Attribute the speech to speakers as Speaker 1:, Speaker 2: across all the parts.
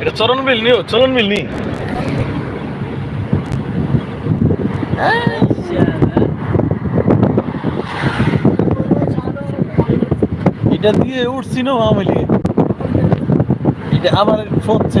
Speaker 1: এটা চরণ মিল নিও, চলন মিল নি এটা দিয়ে উঠছি না মামলি এটা আবার ফোচ্ছে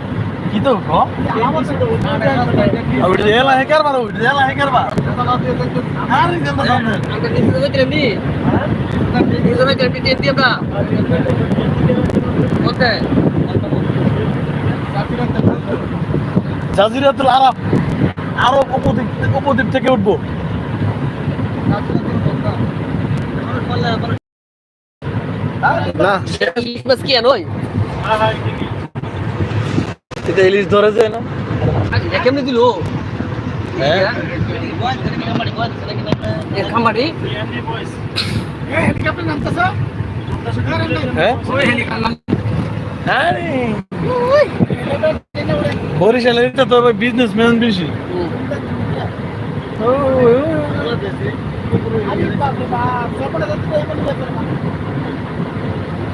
Speaker 1: হে করবা আরে গেল সামনে
Speaker 2: আমরা নিজে যাবে কেমনি নিজে যাবে কেমনি টেন দিয়ে আমরা কোথায়
Speaker 1: জাজিরাতুল আরব। আরও উপদ্বীপ উপদ্বীপ থেকে উঠবো। না।
Speaker 2: বাস কি আনই
Speaker 1: এটা ইলিশ ধরে যায় না।
Speaker 2: আচ্ছা কেমনি দিল?
Speaker 1: হ্যাঁ।
Speaker 2: খামারি?
Speaker 1: হ্যাঁ। বরিশালের এটা তো বিজনেসম্যান বেশি।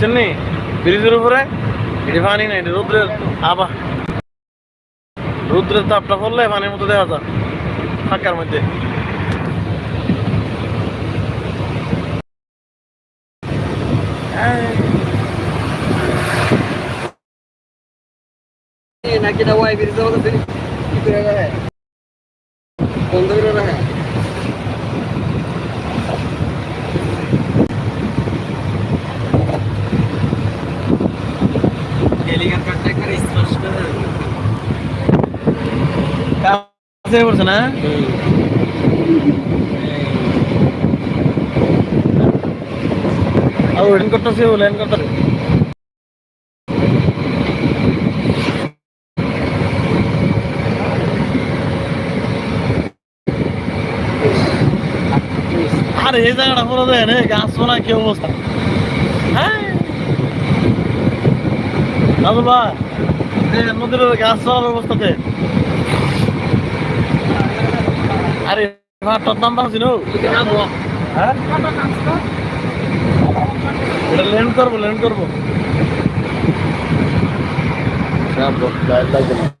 Speaker 1: দেখছেন নি ব্রিজের উপরে পানি নাই, এটা রৌদ্রের আবা রৌদ্রের তাপটা পড়লে পানির মতো দেখা যায়, ফাঁকার মধ্যে।
Speaker 2: নাকি না ওয়াই বিরিজ আমাদের ফেরি কি করে বন্ধ করে
Speaker 1: পড়ছে না আর ওয়েটিং করতেছে ও লাইন করতে আর এই জায়গাটা পুরো দেয় রে গাছ না কি অবস্থা। হ্যাঁ? দাদু দেখেন নদীর গাছ চলার অবস্থাতে আরে ভাতটার দাম বাড়ছে নো? হ্যাঁ? এটা ল্যান্ড করব ল্যান্ড করব। না